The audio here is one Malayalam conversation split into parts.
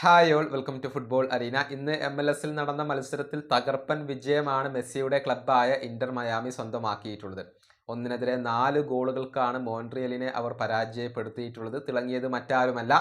Hi all welcome to football arena. ഇന്ന് എം എൽ എസിൽ നടന്ന മത്സരത്തിൽ തകർപ്പൻ വിജയമാണ് മെസ്സിയുടെ ക്ലബ്ബായ ഇന്റർ മയാമി സ്വന്തമാക്കിയിട്ടുള്ളത്. ഒന്നിനെതിരെ നാല് ഗോളുകൾക്കാണ് മോൺട്രിയലിനെ അവർ പരാജയപ്പെടുത്തിയിട്ടുള്ളത്. തിളങ്ങിയത് മറ്റാരുമല്ല.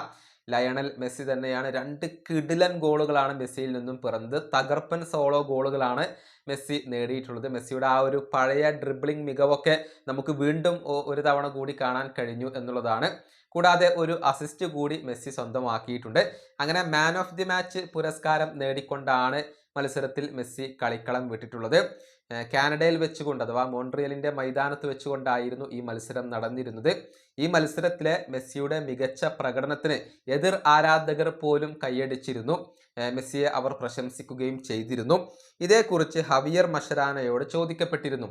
ലയണൽ മെസ്സി തന്നെയാണ് രണ്ട് കിടിലൻ ഗോളുകളാണ് മെസ്സിയിൽ നിന്നും പിറന്നത്. തകർപ്പൻ സോളോ ഗോളുകളാണ് മെസ്സി നേടിയിട്ടുള്ളത്. മെസ്സിയുടെ ആ ഒരു പഴയ ഡ്രിബ്ലിംഗ് മികവൊക്കെ നമുക്ക് വീണ്ടും ഒരു തവണ കൂടി കാണാൻ കഴിഞ്ഞു എന്നുള്ളതാണ്. കൂടാതെ ഒരു അസിസ്റ്റ് കൂടി മെസ്സി സ്വന്തമാക്കിയിട്ടുണ്ട്. അങ്ങനെ മാൻ ഓഫ് ദി മാച്ച് പുരസ്കാരം നേടിക്കൊണ്ടാണ് മത്സരത്തിൽ മെസ്സി കളിക്കളം വിട്ടിട്ടുള്ളത്. കാനഡയിൽ വെച്ചുകൊണ്ട് അഥവാ മോൺട്രിയലിന്റെ മൈതാനത്ത് വെച്ചുകൊണ്ടായിരുന്നു ഈ മത്സരം നടന്നിരുന്നത്. ഈ മത്സരത്തിലെ മെസ്സിയുടെ മികച്ച പ്രകടനത്തിന് എതിർ ആരാധകർ പോലും കൈയടിച്ചിരുന്നു. മെസ്സിയെ അവർ പ്രശംസിക്കുകയും ചെയ്തിരുന്നു. ഇതേക്കുറിച്ച് ഹവിയർ മഷരാനയോട് ചോദിക്കപ്പെട്ടിരുന്നു.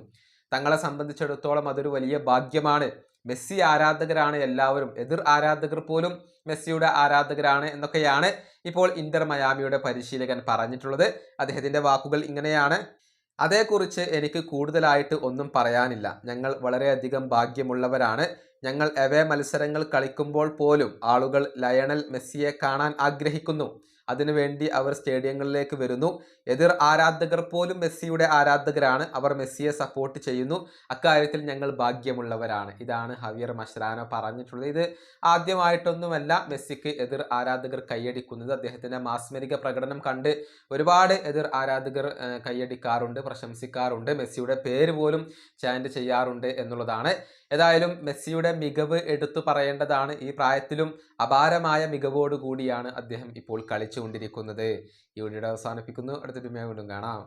തങ്ങളെ സംബന്ധിച്ചിടത്തോളം അതൊരു വലിയ ഭാഗ്യമാണ്. മെസ്സി ആരാധകരാണ് എല്ലാവരും. എതിർ ആരാധകർ പോലും മെസ്സിയുടെ ആരാധകരാണ് എന്നൊക്കെയാണ് ഇപ്പോൾ ഇന്റർ മയാമിയുടെ പരിശീലകൻ പറഞ്ഞിട്ടുള്ളത്. അദ്ദേഹത്തിന്റെ വാക്കുകൾ ഇങ്ങനെയാണ്. അതേക്കുറിച്ച് എനിക്ക് കൂടുതലായിട്ട് ഒന്നും പറയാനില്ല. ഞങ്ങൾ വളരെയധികം ഭാഗ്യമുള്ളവരാണ്. ഞങ്ങൾ എവേ മത്സരങ്ങൾ കളിക്കുമ്പോൾ പോലും ആളുകൾ ലയണൽ മെസ്സിയെ കാണാൻ ആഗ്രഹിക്കുന്നു. അതിനുവേണ്ടി അവർ സ്റ്റേഡിയങ്ങളിലേക്ക് വരുന്നു. എതിർ ആരാധകർ പോലും മെസ്സിയുടെ ആരാധകരാണ്. അവർ മെസ്സിയെ സപ്പോർട്ട് ചെയ്യുന്നു. അക്കാര്യത്തിൽ ഞങ്ങൾ ഭാഗ്യമുള്ളവരാണ്. ഇതാണ് ഹവിയർ മഷ്രാനോ പറഞ്ഞിട്ടുള്ളത്. ഇത് ആദ്യമായിട്ടൊന്നുമല്ല മെസ്സിക്ക് എതിർ ആരാധകർ കൈയടിക്കുന്നത്. അദ്ദേഹത്തിന്റെ മാസ്മരിക പ്രകടനം കണ്ട് ഒരുപാട് എതിർ ആരാധകർ കൈയടിക്കാറുണ്ട് പ്രശംസിക്കാറുണ്ട്. മെസ്സിയുടെ പേര് പോലും ചാൻഡ് ചെയ്യാറുണ്ട് എന്നുള്ളതാണ്. ഏതായാലും മെസ്സിയുടെ മികവ് എടുത്തു പറയേണ്ടതാണ്. ഈ പ്രായത്തിലും അപാരമായ മികവോടുകൂടിയാണ് അദ്ദേഹം ഇപ്പോൾ കളിച്ചുകൊണ്ടിരിക്കുന്നത് ഈ വീഡിയോ അവസാനിപ്പിക്കുന്നു. അടുത്തൊരു വീണ്ടും കാണാം.